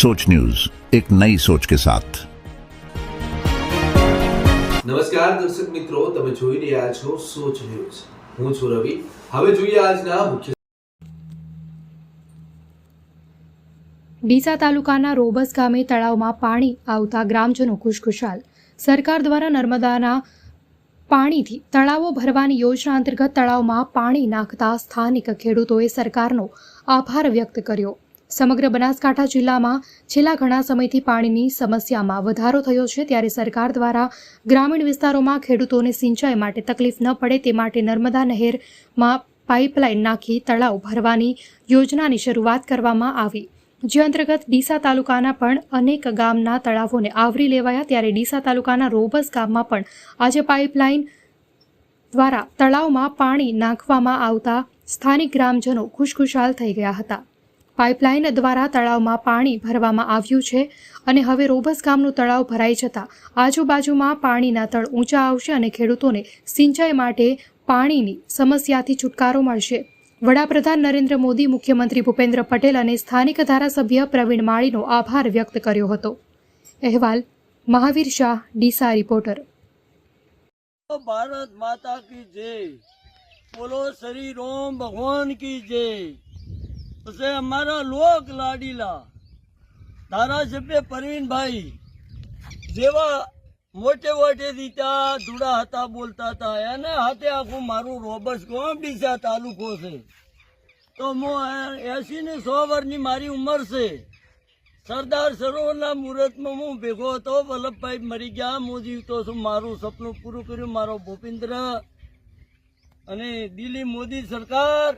सोच न्यूज एक नई सोच के साथ નમસ્કાર દર્શક મિત્રો તમે જોઈ રહ્યા છો સોચ ન્યૂઝ હું છું રવિ હવે જોઈએ આજના મુખ્ય ડીસા તાલુકાના રોબસ ગામે તળાવમાં પાણી આવતા ગ્રામજનો ખુશખુશાલ સરકાર દ્વારા નર્મદાના પાણીથી તળાવો ભરવાની યોજના અંતર્ગત તળાવમાં પાણી નાખતા સ્થાનિક ખેડૂતોએ સરકારનો આભાર વ્યક્ત કર્યો સમગ્ર બનાસકાંઠા જિલ્લામાં છેલ્લા ઘણા સમયથી પાણીની સમસ્યામાં વધારો થયો છે. ત્યારે સરકાર દ્વારા ગ્રામીણ વિસ્તારોમાં ખેડૂતોને સિંચાઈ માટે તકલીફ ન પડે તે માટે નર્મદા નહેરમાં પાઇપલાઇન નાખી તળાવ ભરવાની યોજનાની શરૂઆત કરવામાં આવી. જે અંતર્ગત ડીસા તાલુકાના પણ અનેક ગામના તળાવોને આવરી લેવાયા. ત્યારે ડીસા તાલુકાના રોબસ ગામમાં પણ આજે પાઇપલાઇન દ્વારા તળાવમાં પાણી નાખવામાં આવતા સ્થાનિક ગ્રામજનો ખુશખુશાલ થઈ ગયા હતા. પાઇપલાઇન દ્વારા તળાવમાં પાણી ભરવામાં આવ્યું છે અને હવે રોબસ ગામનું તળાવ ભરાઈ જતાં આજુબાજુમાં પાણીના તળ ઊંચા આવશે અને ખેડૂતોને સિંચાઈ માટે પાણીની સમસ્યાથી છુટકારો મળશે. વડાપ્રધાન નરેન્દ્ર મોદી, મુખ્યમંત્રી ભૂપેન્દ્ર પટેલ અને સ્થાનિક ધારાસભ્ય પ્રવીણ માળીનો આભાર વ્યક્ત કર્યો હતો. અહેવાલ, મહાવીર શાહ, ડીસા રિપોર્ટર. ભારત માતા કી જય. બોલો શ્રી રોમ ભગવાન કી જય. પછી અમારા લોક લાડીલા, ધારાસભ્ય પરવીનભાઈ, જેવા મોટે મોટે દીતા ધૂળા હતા, બોલતા હતા, એને હાથે આખું મારું રોબર્ટ બીજા તાલુકો છે. તો હું એસી ને સો વર્ષની મારી ઉંમર છે. સરદાર સરોવરના મુહૂર્તમાં હું ભેગો હતો, વલ્લભભાઈ મરી ગયા હું જીવતો છું, મારું સપનું પૂરું કર્યું, મારો ભૂપિન્દ્ર અને દિલ્હી મોદી સરકાર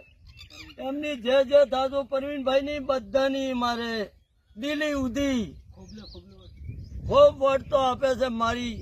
એમની જે જે થાતો પરવીનભાઈની બધાની મારે દિલી ઉધી. ખૂબ વોટ તો આપે છે મારી